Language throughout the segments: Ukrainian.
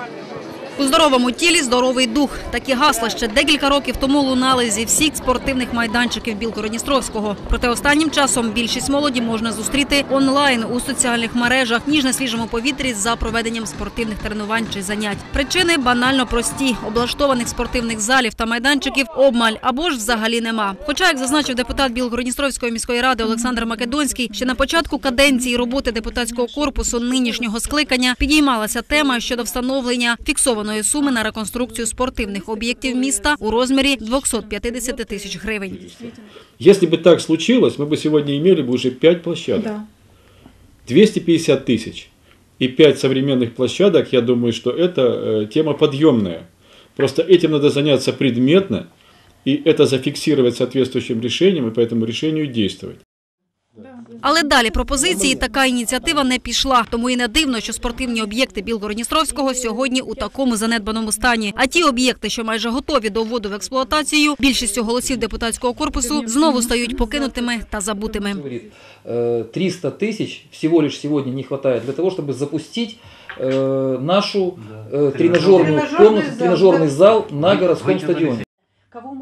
one. У здоровому тілі здоровий дух. Такі гасла ще декілька років тому лунали зі всіх спортивних майданчиків Білгородністровського. Проте останнім часом більшість молоді можна зустріти онлайн у соціальних мережах, ніж на свіжому повітрі за проведенням спортивних тренувань чи занять. Причини банально прості: облаштованих спортивних залів та майданчиків обмаль або ж взагалі нема. Хоча, як зазначив депутат Білгородністровської міської ради Олександр Македонський, ще на початку каденції роботи депутатського корпусу нинішнього скликання підіймалася тема щодо встановлення фіксованої суми на реконструкцію спортивних об'єктів міста у розмірі 250 тисяч гривень. Если бы так случилось, мы бы сегодня имели бы уже 5 площадок. Да. 250 тысяч. И 5 современных площадок, я думаю, что это э, тема подъемная. Просто этим надо заняться предметно, и это зафиксировать соответствующим решением, и по этому решению действовать. Але далі пропозиції така ініціатива не пішла. Тому і не дивно, що спортивні об'єкти Білгородністровського сьогодні у такому занедбаному стані. А ті об'єкти, що майже готові до вводу в експлуатацію, більшістю голосів депутатського корпусу знову стають покинутими та забутими. говорит, э, 300 тысяч всего лишь сегодня не хватает для того, чтобы запустить э, нашу э, тренажерную Тренажерный комнату, зал, тренажерный да. зал на городском стадионе.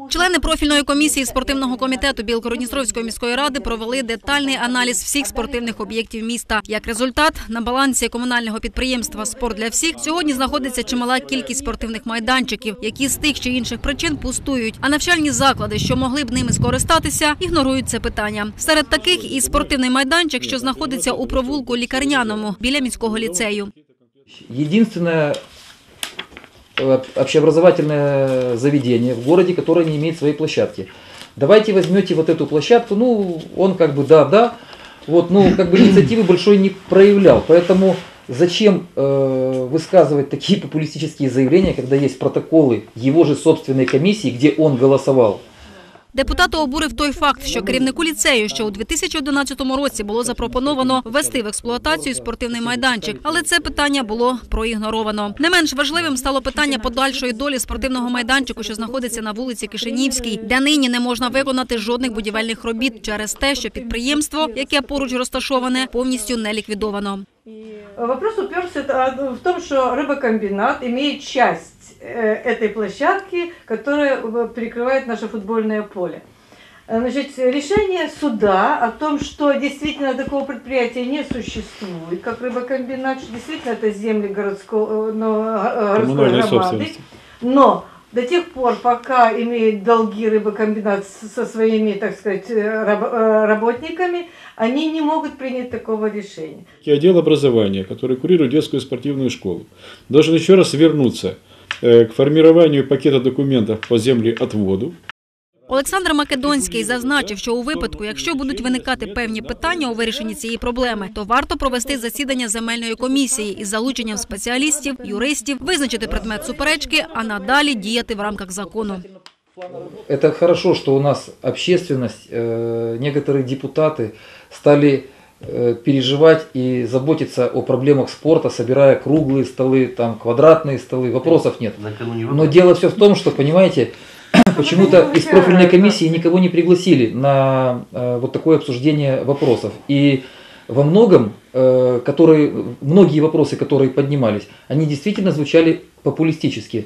Члени профільної комісії спортивного комітету Білгородністровської міської ради провели детальний аналіз всіх спортивних об'єктів міста. Як результат, на балансі комунального підприємства Спорт для всіх сьогодні знаходиться чимала кількість спортивних майданчиків, які з тих чи інших причин пустують. А навчальні заклади, що могли б ними скористатися, ігнорують це питання. Серед таких і спортивний майданчик, що знаходиться у провулку лікарняному біля міського ліцею. Э, общеобразовательное заведение в городе, которое не имеет своей площадки. Давайте возьмете вот эту площадку, ну, он как бы да-да, вот, ну, как бы инициативы большой не проявлял, поэтому зачем э, высказывать такие популистические заявления, когда есть протоколы его же собственной комиссии, где он голосовал? Депутата обурив той факт, що керівнику ліцею, що у 2011 році було запропоновано ввести в експлуатацію спортивний майданчик, але це питання було проігноровано. Не менш важливим стало питання подальшої долі спортивного майданчику, що знаходиться на вулиці Кишинівській, де нині не можна виконати жодних будівельних робіт через те, що підприємство, яке поруч розташоване, повністю не ліквідовано. Вопрос уперся а, в том, что рыбокомбинат имеет часть э, этой площадки, которая э, перекрывает наше футбольное поле. Э, Значит, решение суда о том, что действительно такого предприятия не существует, как рыбокомбинат, что действительно это земли городского, э, э, городской громады. Но до тех пор, пока имеет долги рыбокомбинат со своими, так сказать, э, э, работниками, они не могут принять такого решения. И отдел образования, который курирует детскую спортивную школу, должен еще раз вернуться э, к формированию пакета документов по земле отводу, Олександр Македонський зазначив, що у випадку, якщо будуть виникати певні питання у вирішенні цієї проблеми, то варто провести засідання земельної комісії із залученням спеціалістів, юристів, визначити предмет суперечки, а надалі діяти в рамках закону. Это хорошо, что у нас общественность, э, некоторые депутаты стали э, переживать и заботиться о проблемах спорта, собирая круглые столы, там квадратные столы, вопросов нет. Но дело все в том, что, понимаете, почему-то из профильной комиссии никого не пригласили на э, вот такое обсуждение вопросов. И во многом, э, которые, многие вопросы, которые поднимались, они действительно звучали популистически.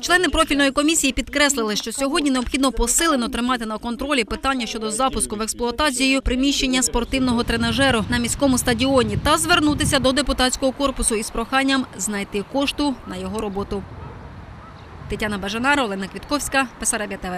Члени профільної комісії підкреслили, що сьогодні необхідно посилено тримати на контролі питання щодо запуску в експлуатацію приміщення спортивного тренажеру на міському стадіоні та звернутися до депутатського корпусу із проханням знайти кошту на його роботу. Тетяна Бажанара, Олена Квітковська, Песарабія ТВ.